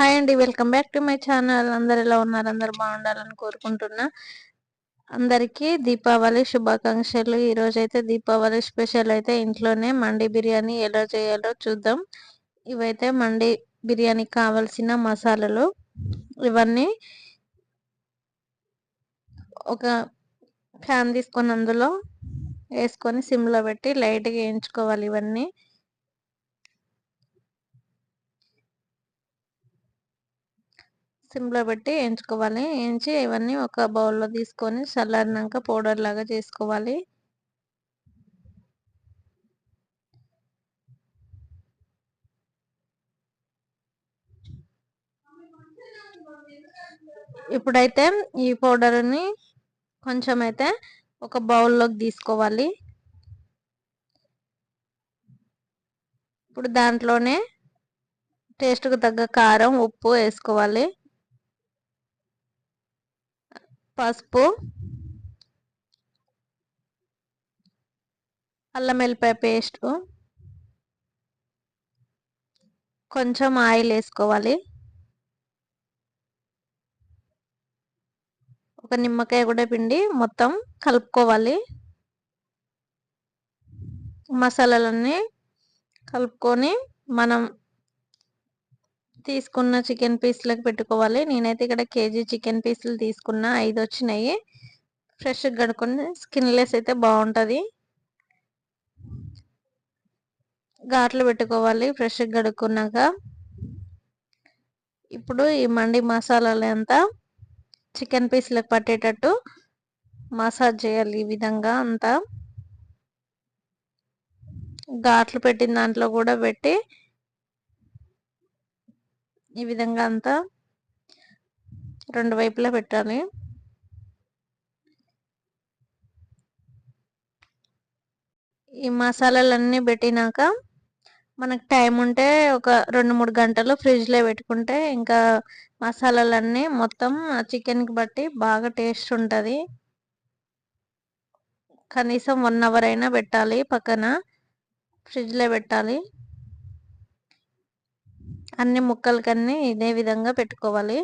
Hi అండి. Welcome back to my channel. అందరు ఎలా ఉన్నారు? అందరు బాగుండాలని కోరుకుంటున్నా. అందరికీ దీపావళి శుభాకాంక్షలు. ఈరోజు అయితే దీపావళి స్పెషల్ అయితే ఇంట్లోనే మండి బిర్యానీ ఎలా చేయాలో చూద్దాం. ఇవైతే మండి బిర్యానీకి కావాల్సిన మసాలాలు. ఇవన్నీ ఒక ఫ్యాన్ తీసుకొని అందులో వేసుకొని సిమ్లో పెట్టి లైట్గా వేయించుకోవాలి ఇవన్నీ. సిమ్లో పెట్టి వేయించుకోవాలి వేయించి ఇవన్నీ ఒక బౌల్లో తీసుకొని చల్లారినాక పౌడర్ లాగా చేసుకోవాలి. ఇప్పుడైతే ఈ పౌడర్ని కొంచెం అయితే ఒక బౌల్లోకి తీసుకోవాలి. ఇప్పుడు దాంట్లోనే టేస్ట్కు తగ్గ కారం ఉప్పు వేసుకోవాలి. పసుపు అల్లం వెల్లిపాయ పేస్ట్ కొంచెం ఆయిల్ వేసుకోవాలి. ఒక నిమ్మకాయ కూడా పిండి మొత్తం కలుపుకోవాలి. మసాలాలన్నీ కలుపుకొని మనం తీసుకున్న చికెన్ పీస్లకు పెట్టుకోవాలి. నేనైతే ఇక్కడ కేజీ చికెన్ పీసులు తీసుకున్న. ఐదు వచ్చినాయి. ఫ్రెష్గా కడుక్కొని స్కిన్లెస్ అయితే బాగుంటుంది. ఘాట్లు పెట్టుకోవాలి. ఫ్రెష్గా కడుక్కున్నాక ఇప్పుడు ఈ మండి మసాలాలు అంతా చికెన్ పీస్లకు పట్టేటట్టు మసాజ్ చేయాలి ఈ విధంగా అంతా. ఘాట్లు పెట్టిన దాంట్లో కూడా పెట్టి ఈ విధంగా అంతా రెండు వైపులా పెట్టాలి. ఈ మసాలాలన్నీ పెట్టినాక మనకు టైం ఉంటే ఒక రెండు మూడు గంటలు ఫ్రిడ్జ్లో పెట్టుకుంటే ఇంకా మసాలాలన్నీ మొత్తం చికెన్కి బట్టి బాగా టేస్ట్ ఉంటుంది. కనీసం వన్ అవర్ అయినా పెట్టాలి పక్కన. ఫ్రిడ్జ్లో పెట్టాలి. అన్ని ముక్కలకన్నీ ఇదే విధంగా పెట్టుకోవాలి.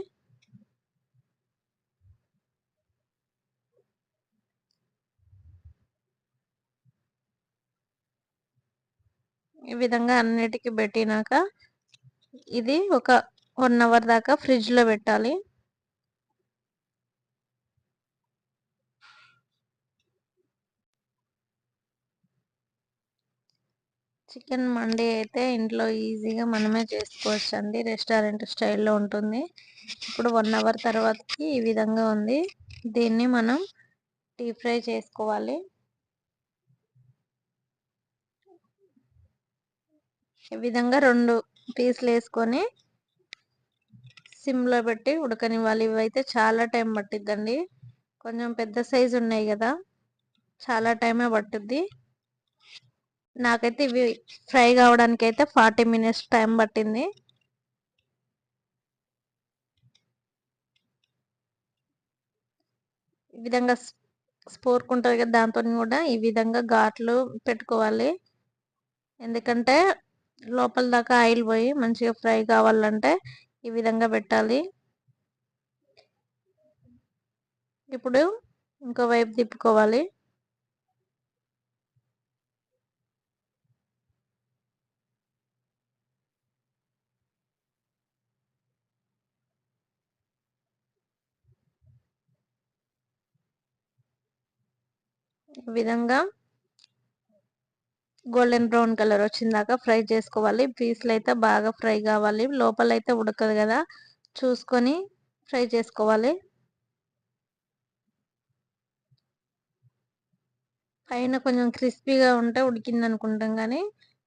ఈ విధంగా అన్నిటికీ పెట్టినాక ఇది ఒక వన్ అవర్ దాకా ఫ్రిడ్జ్లో పెట్టాలి. చికెన్ మండి అయితే ఇంట్లో ఈజీగా మనమే చేసుకోవచ్చు అండి రెస్టారెంట్ స్టైల్లో ఉంటుంది. ఇప్పుడు వన్ అవర్ తర్వాతకి ఈ విధంగా ఉంది. దీన్ని మనం డీప్ ఫ్రై చేసుకోవాలి. ఈ విధంగా రెండు పీసులు వేసుకొని సిమ్లో పెట్టి ఉడకనివ్వాలి. ఇవైతే చాలా టైం పట్టిద్దండి. కొంచెం పెద్ద సైజు ఉన్నాయి కదా. చాలా టైమే పట్టుద్ది. నాకైతే ఇవి ఫ్రై కావడానికి అయితే ఫార్టీ మినిట్స్ టైం పట్టింది. ఈ విధంగా స్పోర్క్ ఉంటుంది కదా దాంతో కూడా ఈ విధంగా ఘాట్లు పెట్టుకోవాలి. ఎందుకంటే లోపల దాకా ఆయిల్ పోయి మంచిగా ఫ్రై కావాలంటే ఈ విధంగా పెట్టాలి. ఇప్పుడు ఇంకో వైపు తిప్పుకోవాలి. ఈ విధంగా గోల్డెన్ బ్రౌన్ కలర్ వచ్చిందాక ఫ్రై చేసుకోవాలి. పీసులు అయితే బాగా ఫ్రై కావాలి. లోపల అయితే ఉడకదు కదా. చూసుకొని ఫ్రై చేసుకోవాలి. పైన కొంచెం క్రిస్పీగా ఉంటే ఉడికింది అనుకుంటాం కానీ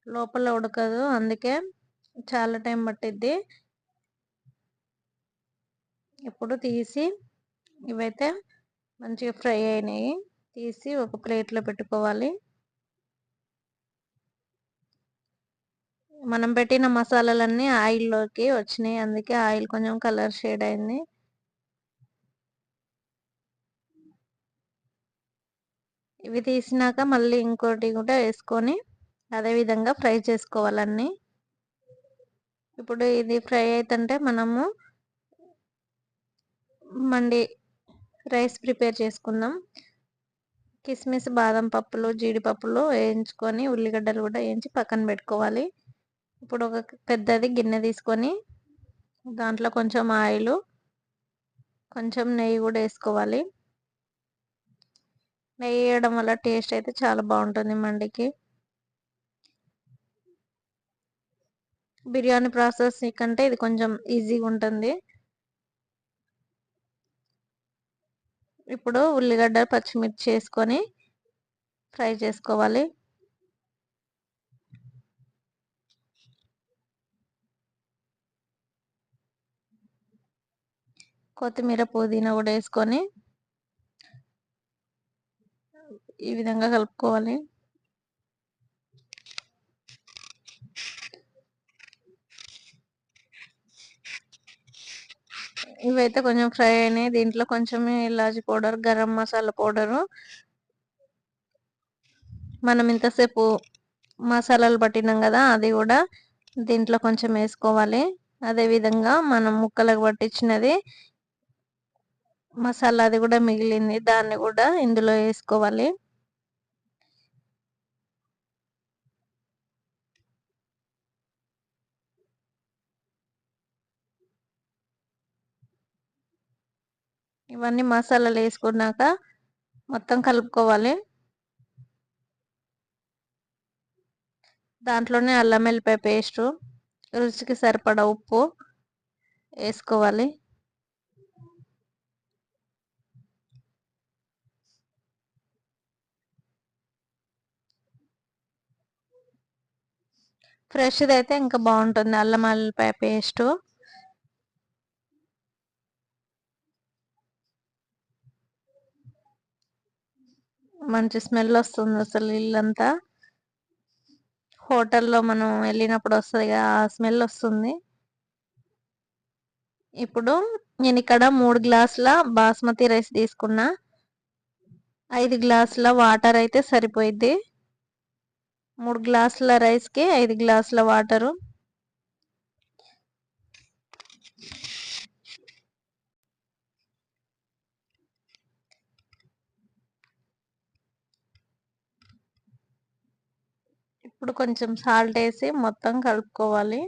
లోపల ఉడకదు. అందుకే చాలా టైం పట్టిద్ది. ఇప్పుడు తీసి ఇవైతే మంచిగా ఫ్రై అయినాయి. తీసి ఒక ప్లేట్లో పెట్టుకోవాలి. మనం పెట్టిన మసాలాలన్నీ ఆయిల్లోకి వచ్చినాయి. అందుకే ఆయిల్ కొంచెం కలర్ షేడ్ అయింది. ఇవి తీసినాక మళ్ళీ ఇంకోటి కూడా వేసుకొని అదే విధంగా ఫ్రై చేసుకోవాలన్నీ ఇప్పుడు ఇది ఫ్రై అవుతుంటే మనము మండి రైస్ ప్రిపేర్ చేసుకుందాం. కిస్మిస్ బాదం పప్పులు జీడిపప్పులు వేయించుకొని ఉల్లిగడ్డలు కూడా వేయించి పక్కన పెట్టుకోవాలి. ఇప్పుడు ఒక పెద్దది గిన్నె తీసుకొని దాంట్లో కొంచెం ఆయిల్ కొంచెం నెయ్యి కూడా వేసుకోవాలి. నెయ్యి వేయడం వల్ల టేస్ట్ అయితే చాలా బాగుంటుంది మండికి. బిర్యానీ ప్రాసెస్ కంటే ఇది కొంచెం ఈజీగా ఉంటుంది. ఇప్పుడు ఉల్లిగడ్డ పచ్చిమిర్చి వేసుకొని ఫ్రై చేసుకోవాలి. కొత్తిమీర పుదీనా కూడా వేసుకొని ఈ విధంగా కలుపుకోవాలి. ఇవైతే కొంచెం ఫ్రై అయినాయి. దీంట్లో కొంచెం ఇలాచి పౌడర్ గరం మసాలా పౌడరు. మనం ఇంతసేపు మసాలాలు పట్టినాం కదా అది కూడా దీంట్లో కొంచెం వేసుకోవాలి. అదే విధంగా మనం ముక్కలకు పట్టించినది మసాలా అది కూడా మిగిలింది. దాన్ని కూడా ఇందులో వేసుకోవాలి. ఇవన్నీ మసాలాలు వేసుకున్నాక మొత్తం కలుపుకోవాలి. దాంట్లోనే అల్లం వెల్లిపాయ పేస్టు రుచికి సరిపడా ఉప్పు వేసుకోవాలి. ఫ్రెష్ది అయితే ఇంకా బాగుంటుంది. అల్లం వెల్లిపాయ పేస్టు. మంచి స్మెల్ వస్తుంది అసలు ఇల్లంతా. హోటల్లో మనం వెళ్ళినప్పుడు వస్తుంది ఆ స్మెల్ వస్తుంది. ఇప్పుడు నేను ఇక్కడ మూడు గ్లాసుల బాస్మతి రైస్ తీసుకున్నా. ఐదు గ్లాసుల వాటర్ అయితే సరిపోయిద్ది. మూడు గ్లాసుల రైస్కి ఐదు గ్లాసుల వాటరు. ఇప్పుడు కొంచెం సాల్ట్ వేసి మొత్తం కలుపుకోవాలి.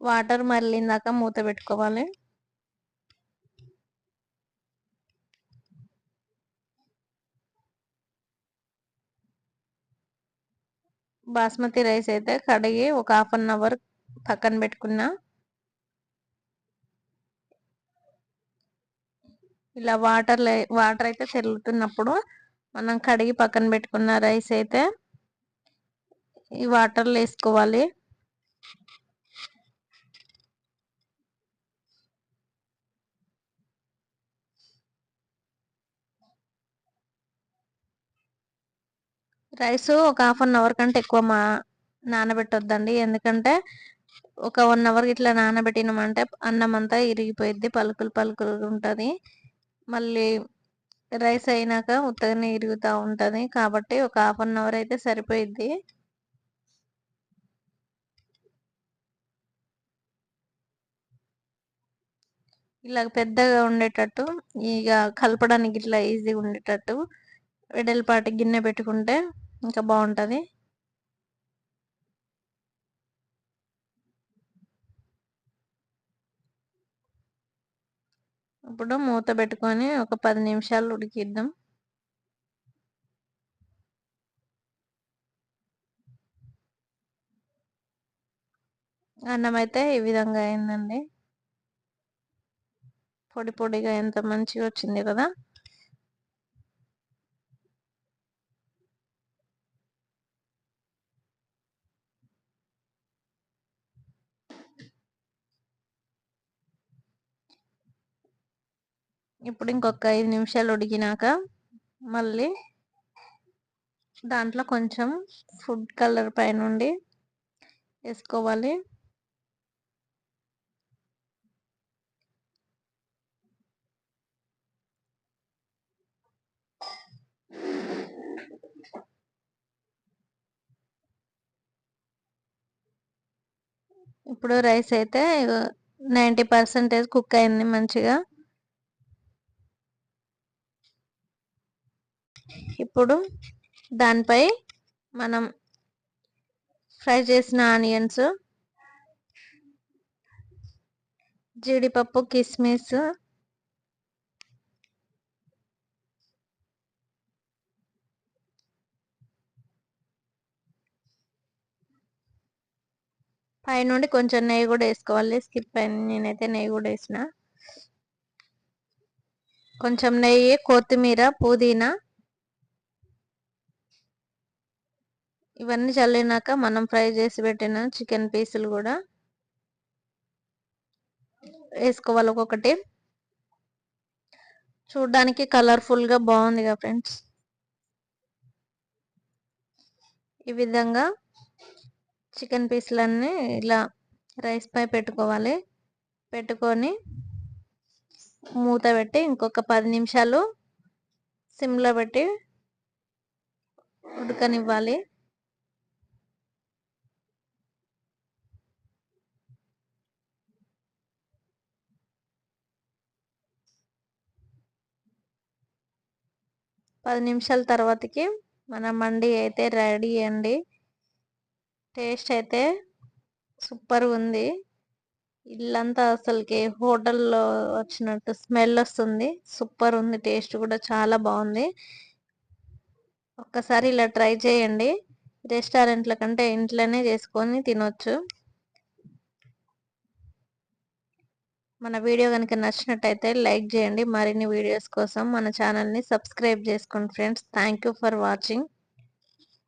వాటర్ మరలిందాక మూత పెట్టుకోవాలి. బాస్మతి రైస్ అయితే కడిగి ఒక హాఫ్ అన్ అవర్ పక్కన పెట్టుకున్నా. ఇలా వాటర్ వాటర్ అయితే తెరులుతున్నప్పుడు మనం కడిగి పక్కన పెట్టుకున్న రైస్ అయితే ఈ వాటర్లో వేసుకోవాలి. రైస్ ఒక హాఫ్ అన్ అవర్ కంటే ఎక్కువ మా నానబెట్టొద్దండి. ఎందుకంటే ఒక వన్ అవర్ ఇట్లా నానబెట్టినామంటే అన్నం అంతా ఇరిగిపోయిద్ది పలుకులు పలుకులు ఉంటుంది. మళ్ళీ రైస్ అయినాక ఉత్తగానే ఇరుగుతూ ఉంటుంది. కాబట్టి ఒక హాఫ్ అన్ అవర్ అయితే సరిపోయిద్ది. ఇలా పెద్దగా ఉండేటట్టు ఇక కలపడానికి ఇట్లా ఈజీగా ఉండేటట్టు వెడల్పాటి గిన్నె పెట్టుకుంటే ఇంకా బాగుంటుంది. ఇప్పుడు మూత పెట్టుకొని ఒక పది నిమిషాలు ఉడికిద్దాం. అన్నం అయితే ఈ విధంగా అయిందండి. పొడి పొడిగా ఎంత మంచిగా వచ్చింది కదా. ఇప్పుడు ఇంకొక ఐదు నిమిషాలు ఉడికినాక మళ్ళీ దాంట్లో కొంచెం ఫుడ్ కలర్ పైనుండి వేసుకోవాలి. ఇప్పుడు రైస్ అయితే నైంటీ పర్సెంటేజ్ కుక్ అయింది మంచిగా. ఇప్పుడు దానిపై మనం ఫ్రై చేసిన ఆనియన్స్ జీడిపప్పు కిస్మిస్ పైనుండి కొంచెం నెయ్యి కూడా వేసుకోవాలి. స్కిప్ అయింది నేనైతే నెయ్యి కూడా వేసిన. కొంచెం నెయ్యి కొత్తిమీర పుదీనా ఇవన్నీ చల్లినాక మనం ఫ్రై చేసి పెట్టిన చికెన్ పీసులు కూడా వేసుకోవాలి ఒక్కొక్కటి. చూడ్డానికి కలర్ఫుల్గా బాగుంది ఫ్రెండ్స్. ఈ విధంగా చికెన్ పీసులన్నీ ఇలా రైస్ పై పెట్టుకోవాలి. పెట్టుకొని మూత పెట్టి ఇంకొక పది నిమిషాలు సిమ్లో పెట్టి ఉడకనివ్వాలి. పది నిమిషాల తర్వాతకి మన మండి అయితే రెడీ అండి. టేస్ట్ అయితే సూపర్ ఉంది. ఇల్లంతా అసలుకి హోటల్లో వచ్చినట్టు స్మెల్ వస్తుంది. సూపర్ ఉంది టేస్ట్ కూడా చాలా బాగుంది. ఒక్కసారి ఇలా ట్రై చేయండి. రెస్టారెంట్ల కంటే ఇంట్లోనే చేసుకొని తినొచ్చు. మన వీడియో కనుక నచ్చినట్టయితే లైక్ చేయండి. మరిన్ని వీడియోస్ కోసం మన ఛానల్ని సబ్స్క్రైబ్ చేసుకోండి ఫ్రెండ్స్. Thank for watching.